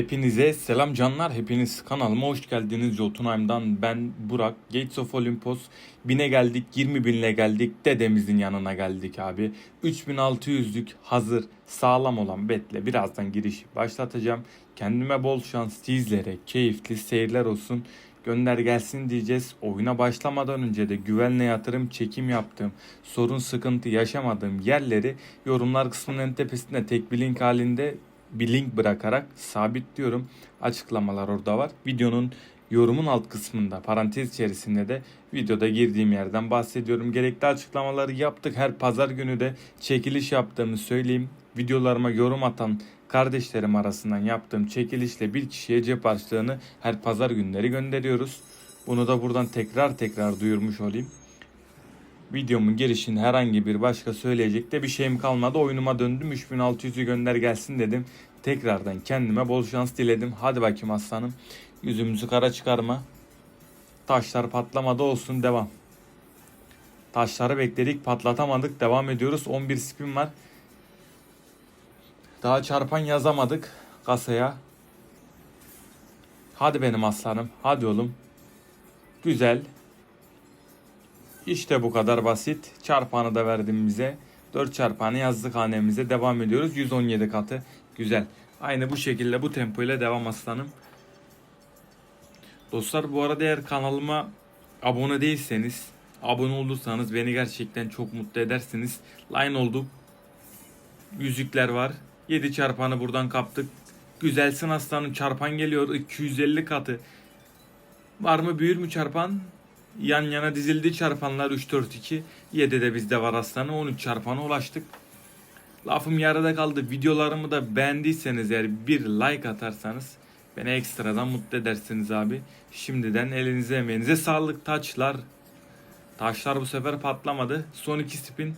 Hepinize selam canlar. Hepiniz kanalıma hoş geldiniz. Jotunheim'dan ben Burak. Gates of Olympus. Bine geldik, 20 binle geldik. Dedemizin yanına geldik abi. 3600'lük hazır sağlam olan betle birazdan girişi başlatacağım. Kendime bol şans, sizlere keyifli seyirler olsun. Gönder gelsin diyeceğiz. Oyuna başlamadan önce de güvenle yatırım çekim yaptığım, sorun sıkıntı yaşamadığım yerleri yorumlar kısmının en tepesinde tek bir link halinde bir link bırakarak sabitliyorum. Açıklamalar orada var. Videonun yorumun alt kısmında parantez içerisinde de videoda girdiğim yerden bahsediyorum. Gerekli açıklamaları yaptık. Her pazar günü de çekiliş yaptığımı söyleyeyim. Videolarıma yorum atan kardeşlerim arasından yaptığım çekilişle bir kişiye cep harçlığını her pazar günleri gönderiyoruz. Bunu da buradan tekrar tekrar duyurmuş olayım. Videomun girişinde herhangi bir başka söyleyecek de bir şeyim kalmadı. Oyunuma döndüm. 3600'ü gönder gelsin dedim. Tekrardan kendime bol şans diledim. Hadi bakayım aslanım. Yüzümüzü kara çıkarma. Taşlar patlamadı olsun devam. Taşları bekledik patlatamadık. Devam ediyoruz. 11 spin var. Daha çarpan yazamadık kasaya. Hadi benim aslanım. Hadi oğlum. Güzel. İşte bu kadar basit. Çarpanı da verdim bize. 4 çarpanı yazdık hanemize. Devam ediyoruz. 117 katı. Güzel. Aynı bu şekilde bu tempo ile devam aslanım. Dostlar bu arada eğer kanalıma abone değilseniz abone olursanız beni gerçekten çok mutlu edersiniz. Line olduk. Yüzükler var. 7 çarpanı buradan kaptık. Güzelsin aslanım çarpan geliyor. 250 katı. Var mı büyür mü çarpan? Yan yana dizildi çarpanlar 3-4-2. 7 de bizde var aslanı 13 çarpana ulaştık. Lafım yarıda kaldı. Videolarımı da beğendiyseniz eğer bir like atarsanız beni ekstradan mutlu edersiniz abi. Şimdiden elinize emeğinize sağlık taçlar. Taşlar bu sefer patlamadı. Son iki spin.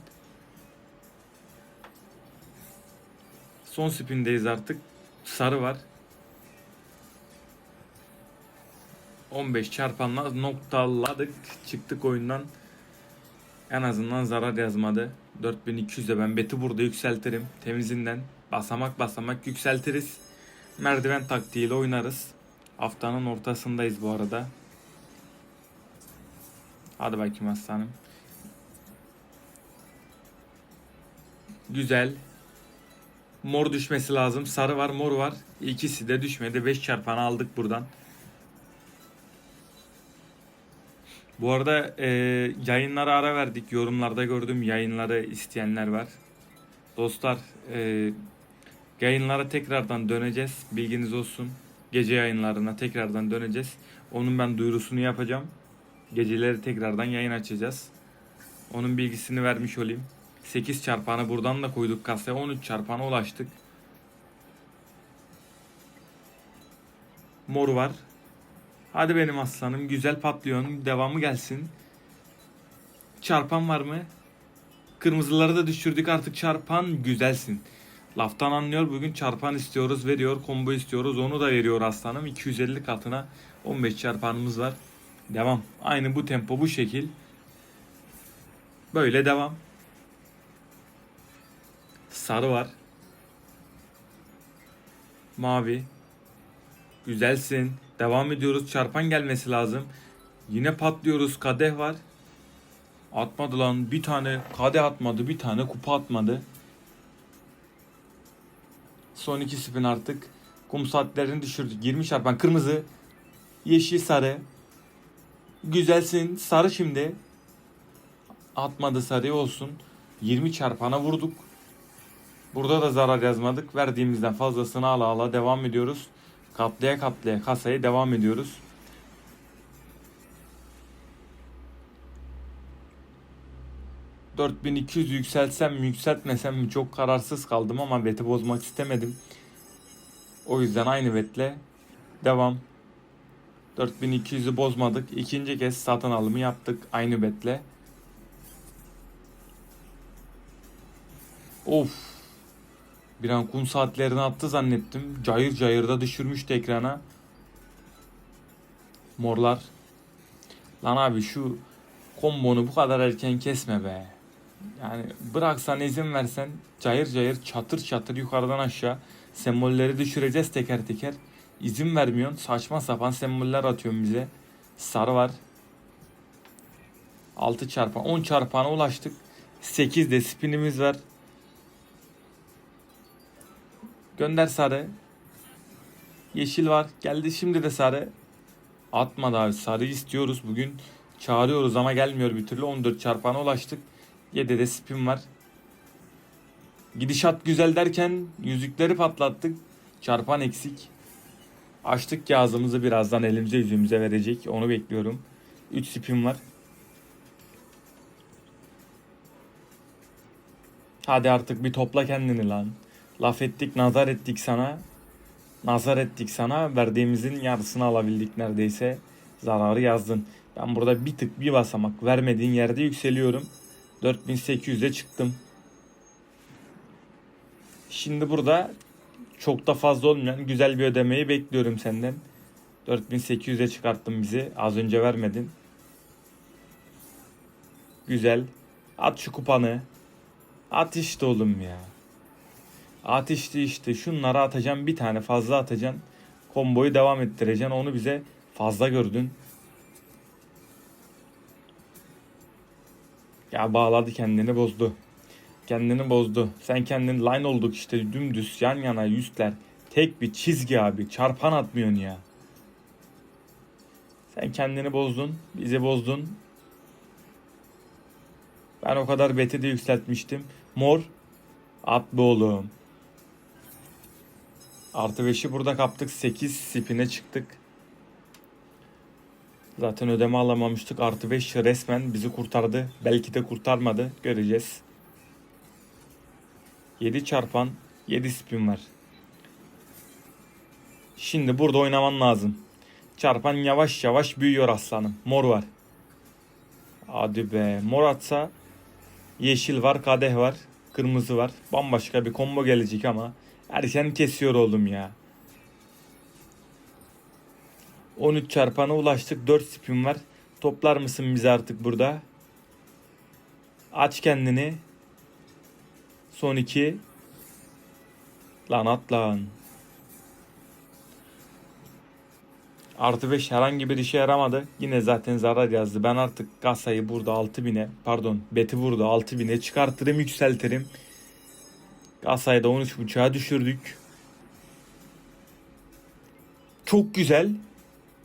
Son spindeyiz artık. Sarı var. 15 çarpanla noktaladık. Çıktık oyundan. En azından zarar yazmadı. 4200'de ben beti burada yükseltirim. Temizinden basamak basamak yükseltiriz. Merdiven taktiğiyle oynarız. Haftanın ortasındayız bu arada. Hadi bakayım aslanım. Güzel. Mor düşmesi lazım. Sarı var, mor var. İkisi de düşmedi. 5 çarpanı aldık buradan. Bu arada e, yayınlara ara verdik. Yorumlarda gördüm yayınları isteyenler var. Dostlar e, yayınlara tekrardan döneceğiz. Bilginiz olsun. Gece yayınlarına tekrardan döneceğiz. Onun ben duyurusunu yapacağım. Geceleri tekrardan yayın açacağız. Onun bilgisini vermiş olayım. 8 çarpanı buradan da koyduk kasaya. 13 çarpana ulaştık. Mor var. Hadi benim aslanım. Güzel patlıyorsun. Devamı gelsin. Çarpan var mı? Kırmızıları da düşürdük artık çarpan güzelsin. Laftan anlıyor bugün çarpan istiyoruz veriyor combo istiyoruz onu da veriyor aslanım 250 katına 15 çarpanımız var. Devam aynı bu tempo bu şekil. Böyle devam. Sarı var. Mavi. Güzelsin. Devam ediyoruz. Çarpan gelmesi lazım. Yine patlıyoruz. Kadeh var. Atmadı lan. Bir tane kadeh atmadı. Bir tane kupa atmadı. Son iki spin artık. Kum saatlerini düşürdük. 20 çarpan. Kırmızı. Yeşil sarı. Güzelsin. Sarı şimdi. Atmadı sarı olsun. 20 çarpana vurduk. Burada da zarar yazmadık. Verdiğimizden fazlasını ala ala devam ediyoruz. Katlaya katlaya kasaya devam ediyoruz. ...4200 yükseltsem mi yükseltmesem mi çok kararsız kaldım ama beti bozmak istemedim. O yüzden aynı betle devam. 4200'ü bozmadık. İkinci kez satın alımı yaptık aynı betle. Of bir an kum saatlerini attı zannettim. Cayır cayır da düşürmüştü ekrana. Morlar. Lan abi şu kombonu bu kadar erken kesme be. Yani bıraksan izin versen cayır cayır çatır çatır yukarıdan aşağı sembolleri düşüreceğiz teker teker. İzin vermiyorsun. Saçma sapan semboller atıyorsun bize. Sarı var. 6 çarpan 10 çarpana ulaştık. 8 de spinimiz var. Gönder sarı. Yeşil var. Geldi şimdi de sarı. Atmadı abi. Sarı istiyoruz bugün. Çağırıyoruz ama gelmiyor bir türlü. 14 çarpana ulaştık. 7 de spin var. Gidişat güzel derken yüzükleri patlattık. Çarpan eksik. Açtık ağzımızı birazdan elimize yüzümüze verecek. Onu bekliyorum. 3 spin var. Hadi artık bir topla kendini lan. Laf ettik, nazar ettik sana. Nazar ettik sana. Verdiğimizin yarısını alabildik neredeyse. Zararı yazdın. Ben burada bir tık bir basamak vermediğin yerde yükseliyorum. 4800'e çıktım. Şimdi burada çok da fazla olmayan güzel bir ödemeyi bekliyorum senden. 4800'e çıkarttın bizi. Az önce vermedin. Güzel. At şu kupanı. At işte oğlum ya. At işte. Şunları atacaksın. Bir tane fazla atacaksın. Komboyu devam ettireceksin. Onu bize fazla gördün. Ya bağladı kendini bozdu. Kendini bozdu. Sen kendin line olduk işte dümdüz yan yana yüzler. Tek bir çizgi abi. Çarpan atmıyorsun ya. Sen kendini bozdun. Bizi bozdun. Ben o kadar beti de yükseltmiştim. Mor. At be oğlum. Artı 5'i burada kaptık. 8 spine çıktık. Zaten ödeme alamamıştık. Artı 5 resmen bizi kurtardı. Belki de kurtarmadı. Göreceğiz. 7 çarpan 7 spin var. Şimdi burada oynaman lazım. Çarpan yavaş yavaş büyüyor aslanım. Mor var. Hadi be. Mor atsa yeşil var, kadeh var, kırmızı var. Bambaşka bir combo gelecek ama erken kesiyor oğlum ya. 13 çarpana ulaştık. 4 spin var. Toplar mısın bize artık burada? Aç kendini. Son 2. Lan at lan. Artı 5 herhangi bir işe yaramadı. Yine zaten zarar yazdı. Ben artık kasayı burada 6000'e pardon beti burada 6000'e çıkartırım yükseltirim. Kasayı da 13.5'a düşürdük. Çok güzel.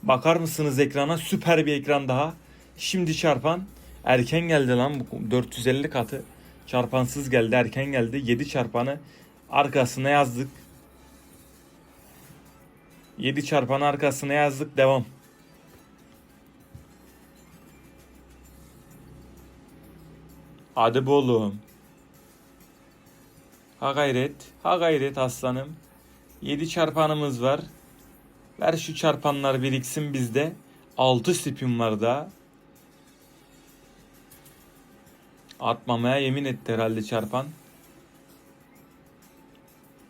Bakar mısınız ekrana? Süper bir ekran daha. Şimdi çarpan. Erken geldi lan bu 450 katı. Çarpansız geldi erken geldi. 7 çarpanı arkasına yazdık. 7 çarpan arkasına yazdık. Devam. Hadi oğlum. Ha gayret. Ha gayret aslanım. 7 çarpanımız var. Ver şu çarpanlar biriksin bizde. 6 spin var daha. Atmamaya yemin etti herhalde çarpan.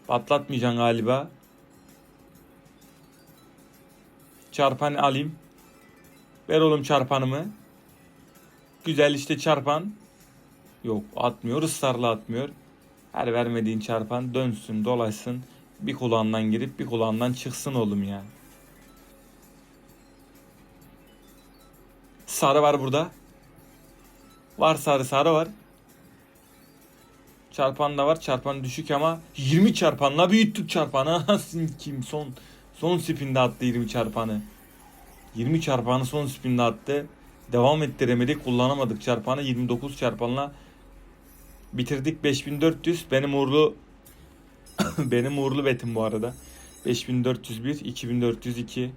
Patlatmayacaksın galiba. Çarpan alayım. Ver oğlum çarpanımı. Güzel işte çarpan. Yok atmıyor ısrarla atmıyor. Her vermediğin çarpan dönsün dolaşsın. Bir kulağından girip bir kulağından çıksın oğlum ya. Sarı var burada. Var sarı sarı var. Çarpan da var. Çarpan düşük ama 20 çarpanla büyüttük çarpanı. Kim son son spinde attı 20 çarpanı. 20 çarpanı son spinde attı. Devam ettiremedik. Kullanamadık çarpanı. 29 çarpanla bitirdik 5400. Benim uğurlu benim uğurlu betim bu arada. 5401, 2402.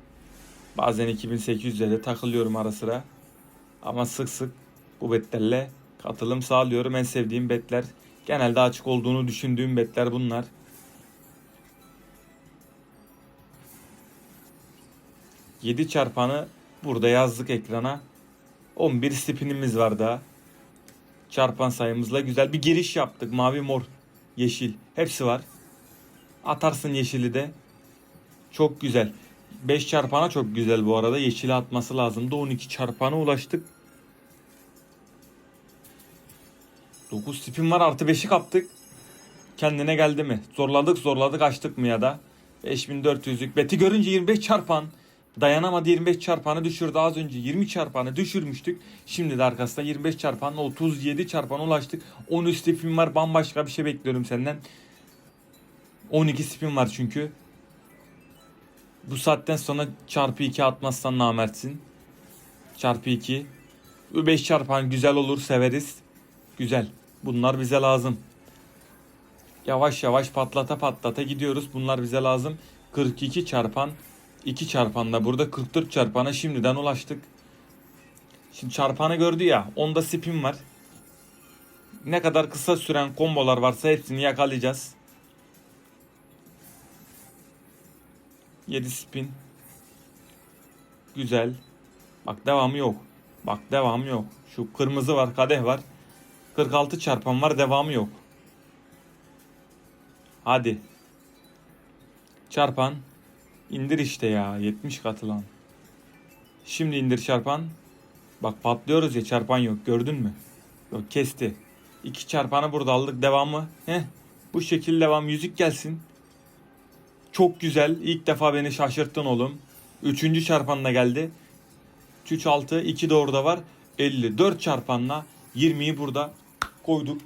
Bazen 2800'e de takılıyorum ara sıra. Ama sık sık bu betlerle katılım sağlıyorum. En sevdiğim betler genelde açık olduğunu düşündüğüm betler bunlar. Yedi çarpanı burada yazdık ekrana. 11 spinimiz var daha. Çarpan sayımızla güzel bir giriş yaptık. Mavi, mor, yeşil hepsi var. Atarsın yeşili de. Çok güzel. 5 çarpana çok güzel bu arada. Yeşili atması lazımdı. 12 çarpana ulaştık. 9 tipim var artı 5'i kaptık. Kendine geldi mi? Zorladık zorladık açtık mı ya da? 5400'lük beti görünce 25 çarpan. Dayanamadı 25 çarpanı düşürdü. Az önce 20 çarpanı düşürmüştük. Şimdi de arkasında 25 çarpanla 37 çarpana ulaştık. 10 üstü spin var. Bambaşka bir şey bekliyorum senden. 12 spin var çünkü. Bu saatten sonra çarpı 2 atmazsan namertsin. Çarpı 2. 5 çarpan güzel olur severiz. Güzel. Bunlar bize lazım. Yavaş yavaş patlata patlata gidiyoruz. Bunlar bize lazım. 42 çarpan 2 çarpanla burada 44 çarpana şimdiden ulaştık. Şimdi çarpanı gördü ya. Onda spin var. Ne kadar kısa süren kombolar varsa hepsini yakalayacağız. 7 spin. Güzel. Bak devamı yok. Bak devamı yok. Şu kırmızı var, kadeh var. 46 çarpan var, devamı yok. Hadi. Çarpan. İndir işte ya. 70 katı lan. Şimdi indir çarpan. Bak patlıyoruz ya çarpan yok. Gördün mü? Yok kesti. İki çarpanı burada aldık. Devamı. Heh. Bu şekilde devam. Yüzük gelsin. Çok güzel. İlk defa beni şaşırttın oğlum. Üçüncü çarpan da geldi. 3 6 2 de orada var. 54 çarpanla 20'yi burada koyduk.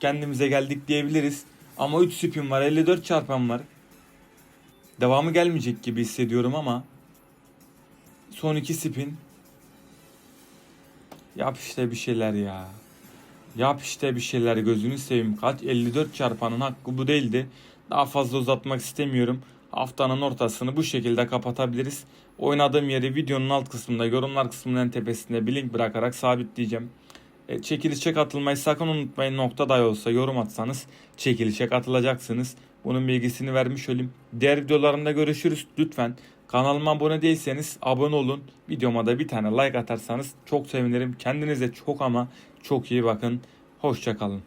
Kendimize geldik diyebiliriz. Ama 3 spin var. 54 çarpan var. Devamı gelmeyecek gibi hissediyorum ama son 2 spin yap işte bir şeyler ya. Yap işte bir şeyler gözünü seveyim. Kaç 54 çarpanın hakkı bu değildi. Daha fazla uzatmak istemiyorum. Haftanın ortasını bu şekilde kapatabiliriz. Oynadığım yeri videonun alt kısmında, yorumlar kısmının en tepesinde bir link bırakarak sabitleyeceğim. E, çekilişe katılmayı sakın unutmayın. Nokta dahi olsa yorum atsanız çekilişe katılacaksınız. Bunun bilgisini vermiş olayım. Diğer videolarımda görüşürüz. Lütfen kanalıma abone değilseniz abone olun. Videoma da bir tane like atarsanız çok sevinirim. Kendinize çok ama çok iyi bakın. Hoşçakalın.